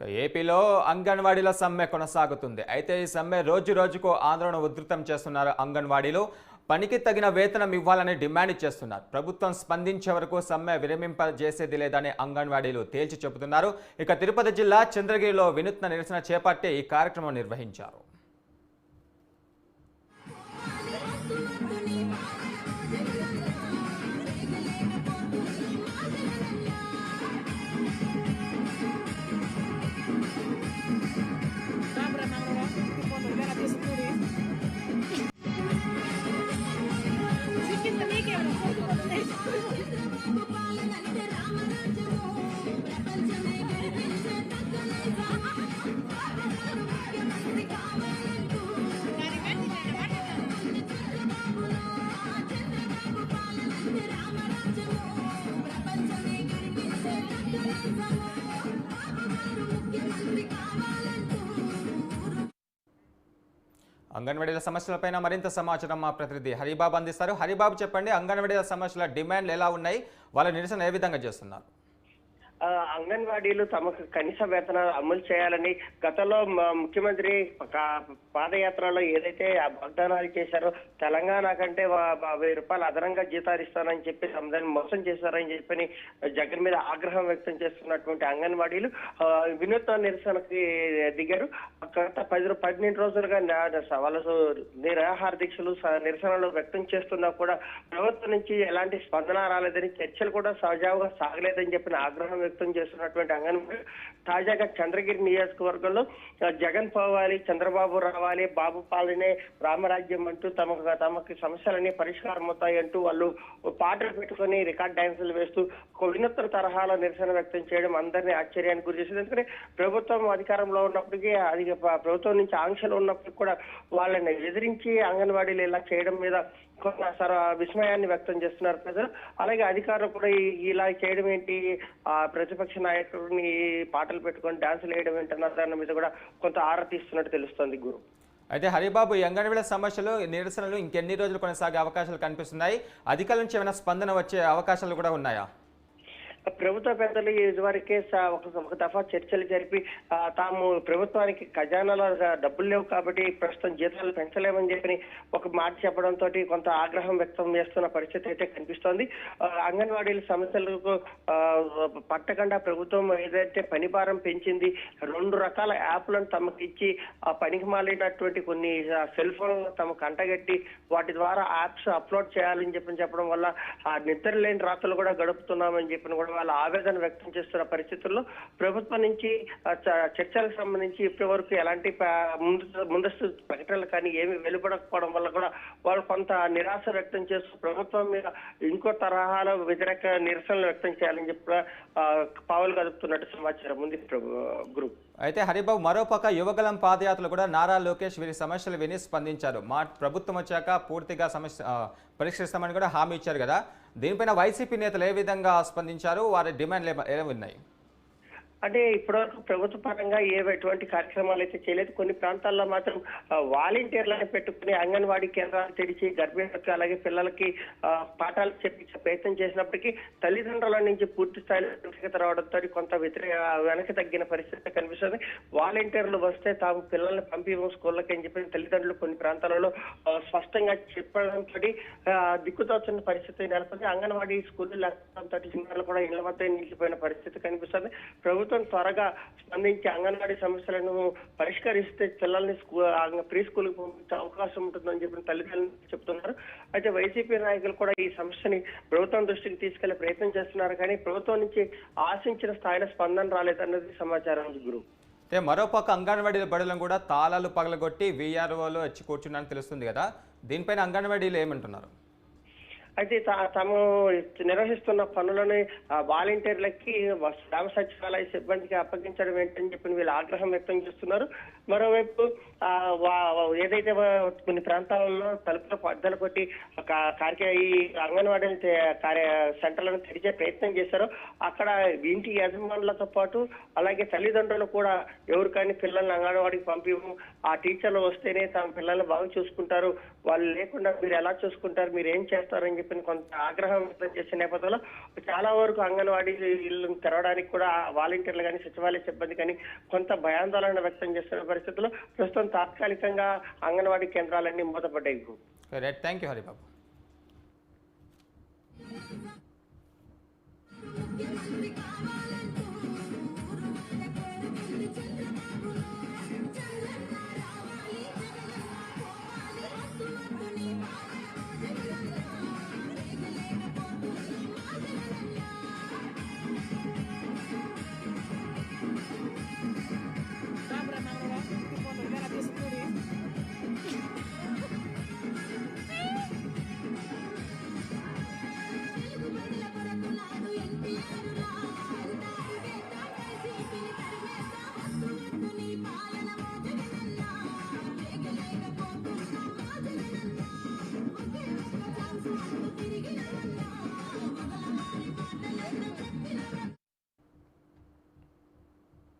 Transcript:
ఏపీలో అంగన్వాడీల సమ్మె కొనసాగుతుంది. అయితే ఈ సమ్మె రోజు రోజుకు ఆందోళన ఉధృతం చేస్తున్నారు అంగన్వాడీలు. పనికి తగిన వేతనం ఇవ్వాలని డిమాండ్ చేస్తున్నారు. ప్రభుత్వం స్పందించే వరకు సమ్మె విరమింపజేసేది లేదని అంగన్వాడీలు తేల్చి చెబుతున్నారు. ఇక తిరుపతి జిల్లా చంద్రగిరిలో వినూత్న నిరసన చేపట్టి ఈ కార్యక్రమం నిర్వహించారు. అంగన్వాడీల సమస్యలపైన మరింత సమాచారం మా ప్రతినిధి హరిబాబు అందిస్తారు. హరిబాబు చెప్పండి అంగన్వాడీల సమస్యల డిమాండ్లు ఎలా ఉన్నాయి? వాళ్ళ నిరసన ఏ విధంగా చేస్తున్నారు? అంగన్వాడీలు తమకు కనీస వేతనాలు అమలు చేయాలని గతంలో ముఖ్యమంత్రి పాదయాత్రలో ఏదైతే ఆ వాగ్దానాలు చేశారో తెలంగాణ కంటే వెయ్యి రూపాయలు అదనంగా జీతాలు ఇస్తానని చెప్పి అందరిని మోసం చేశారని చెప్పి జగన్ మీద ఆగ్రహం వ్యక్తం చేస్తున్నటువంటి అంగన్వాడీలు వినూత్న నిరసనకి దిగారు. గత పది పన్నెండు రోజులుగా నా- వాళ్ళ నిరాహార దీక్షలు నిరసనలు వ్యక్తం చేస్తున్నా కూడా ప్రభుత్వం నుంచి ఎలాంటి స్పందన రాలేదని చర్చలు కూడా సజావుగా సాగలేదని చెప్పిన ఆగ్రహం వ్యక్తం చేస్తున్నటువంటి అంగన్వాడీ. తాజాగా చంద్రగిరి నియోజకవర్గంలో జగన్ పోవాలి చంద్రబాబు రావాలి బాబు పాలనే రామరాజ్యం అంటూ తమకు తమకి సమస్యలన్నీ పరిష్కారం అవుతాయి అంటూ వాళ్ళు పాటలు పెట్టుకొని రికార్డ్ డాన్సులు వేస్తూ ఒక వినూత్న తరహాలో నిరసన వ్యక్తం చేయడం అందరినీ ఆశ్చర్యానికి గురి చేసింది. ఎందుకంటే ప్రభుత్వం అధికారంలో ఉన్నప్పటికీ అది ప్రభుత్వం నుంచి ఆంక్షలు ఉన్నప్పటికీ కూడా వాళ్ళని ఎదిరించి అంగన్వాడీలు ఇలా చేయడం మీద కొంత సర విస్మయాన్ని వ్యక్తం చేస్తున్నారు ప్రజలు. అలాగే అధికారులు కూడా ఇలా చేయడం ఏంటి? ఆ ప్రతిపక్ష నాయకుడిని పాటలు పెట్టుకొని డాన్సులు వేయడం ఏంటన్న దాని మీద కూడా కొంత ఆరా తీస్తున్నట్టు తెలుస్తోంది గురు. అయితే హరిబాబు ఈ సమస్యలు నిరసనలు ఇంకెన్ని రోజులు కొనసాగే అవకాశాలు కనిపిస్తున్నాయి? అధికారుల నుంచి ఏమైనా స్పందన వచ్చే అవకాశాలు కూడా ఉన్నాయా? ప్రభుత్వ పెద్దలు ఇదివరకే ఒక దఫా చర్చలు జరిపి తాము ప్రభుత్వానికి ఖజానాలో డబ్బులు లేవు కాబట్టి ప్రస్తుతం జీతాలు పెంచలేమని చెప్పి ఒక మాట చెప్పడంతో కొంత ఆగ్రహం వ్యక్తం చేస్తున్న పరిస్థితి అయితే కనిపిస్తోంది. ఆ, అంగన్వాడీల సమస్యలకు పట్టకుండా ప్రభుత్వం ఏదైతే పని భారం పెంచింది రెండు రకాల యాప్లను తమకు ఇచ్చి ఆ పనికి మాలినటువంటి కొన్ని సెల్ ఫోన్ తమకు అంటగట్టి వాటి ద్వారా యాప్స్ అప్లోడ్ చేయాలని చెప్పి చెప్పడం వల్ల ఆ నిద్ర లేని రాత్రులు కూడా గడుపుతున్నామని చెప్పిన కూడా వాళ్ళ ఆవేదన వ్యక్తం చేస్తున్న పరిస్థితుల్లో ప్రభుత్వం నుంచి చ- చర్చలకు సంబంధించి ఇప్పటి వరకు ఎలాంటి ముందస్తు ప్రకటనలు కానీ ఏమి వెలువడకపోవడం వల్ల కూడా వాళ్ళు కొంత నిరాశ వ్యక్తం చేస్తూ ప్రభుత్వం మీద ఇంకో తరహాలో వ్యతిరేక నిరసనలు వ్యక్తం చేయాలని చెప్పి పావులు కదుపుతున్నట్టు సమాచారం ఉంది గ్రూప్. అయితే హరిబాబు మరోపక్క యువగలం పాదయాత్రలు కూడా నారా లోకేష్ వీరి సమస్యలు విని స్పందించారు. మా ప్రభుత్వం వచ్చాక పూర్తిగా సమస్య పరీక్షిస్తామని కూడా హామీ ఇచ్చారు కదా. దీనిపైన వైసీపీ నేతలు ఏ విధంగా స్పందించారు? వారి డిమాండ్లు ఏ- ఉన్నాయి? అంటే ఇప్పటివరకు ప్రభుత్వ పరంగా ఏటువంటి ఎటువంటి కార్యక్రమాలు అయితే చేయలేదు. కొన్ని ప్రాంతాల్లో మాత్రం వాలంటీర్లను పెట్టుకుని అంగన్వాడీ కేంద్రాలు తెరిచి గర్భిణులకు అలాగే పిల్లలకి పాఠాలు చెప్పించే ప్రయత్నం చేసినప్పటికీ తల్లిదండ్రుల నుంచి పూర్తి స్థాయిలో వ్యతిరేకత రావడంతో కొంత వ్యతిరేక వెనక్కి తగ్గిన పరిస్థితి కనిపిస్తుంది. వాలంటీర్లు వస్తే తాము పిల్లల్ని పంపివ్వం స్కూళ్ళకి అని చెప్పి తల్లిదండ్రులు కొన్ని ప్రాంతాలలో స్పష్టంగా చెప్పడంతో దిక్కుతోచున్న పరిస్థితి నెలకొంది. అంగన్వాడీ స్కూళ్ళు లేకపోవడంతో చిన్నారులు కూడా ఇళ్ళ వద్ద నిలిచిపోయిన పరిస్థితి కనిపిస్తుంది. ప్రభుత్వం ప్రభుత్వం త్వరగా స్పందించి అంగన్వాడీ సమస్యలను పరిష్కరిస్తే పిల్లల్ని స్కూల్ అంగ- ప్రీ స్కూల్కి పంపించే అవకాశం ఉంటుందని చెప్పిన తల్లిదండ్రులు చెప్తున్నారు. అయితే వైసీపీ నాయకులు కూడా ఈ సమస్యని ప్రభుత్వం దృష్టికి తీసుకెళ్ళే ప్రయత్నం చేస్తున్నారు. కానీ ప్రభుత్వం నుంచి ఆశించిన స్థాయిలో స్పందన రాలేదన్నది సమాచారం గురు. అయితే మరోపక్క అంగన్వాడీల బడులను కూడా తాళాలు పగలగొట్టి వీఆర్ఓలు వచ్చి కూర్చున్నారని తెలుస్తుంది కదా. దీనిపైన అంగన్వాడీలు ఏమంటున్నారు? అయితే తా- తాము నిర్వహిస్తున్న పనులని వాలంటీర్లకి గ్రామ సచివాలయ సిబ్బందికి అప్పగించడం ఏంటని చెప్పి వీళ్ళు ఆగ్రహం వ్యక్తం చేస్తున్నారు. మరోవైపు ఏదైతే కొన్ని ప్రాంతాలలో తలుపుల పద్దలు కొట్టి ఒక కార్య ఈ అంగన్వాడీ కార్య సెంటర్లను తెరిచే ప్రయత్నం చేశారో. అక్కడ ఇంటి యజమానులతో పాటు అలాగే తల్లిదండ్రులు కూడా ఎవరు కానీ పిల్లల్ని అంగన్వాడికి పంపిము ఆ టీచర్లు వస్తేనే తమ పిల్లల్ని బాగా చూసుకుంటారు. వాళ్ళు లేకుండా మీరు ఎలా చూసుకుంటారు మీరు ఏం చేస్తారని చెప్పిన కొంత ఆగ్రహం వ్యక్తం చేసే నేపథ్యంలో చాలా వరకు అంగన్వాడీ ఇల్లు తెరవడానికి కూడా వాలంటీర్లు కానీ సచివాలయ సిబ్బంది కానీ కొంత భయాందోళన వ్యక్తం చేస్తున్న పరిస్థితుల్లో ప్రస్తుతం తాత్కాలికంగా అంగన్వాడీ కేంద్రాలన్నీ మూతపడ్డాయి. Thank you Haribabu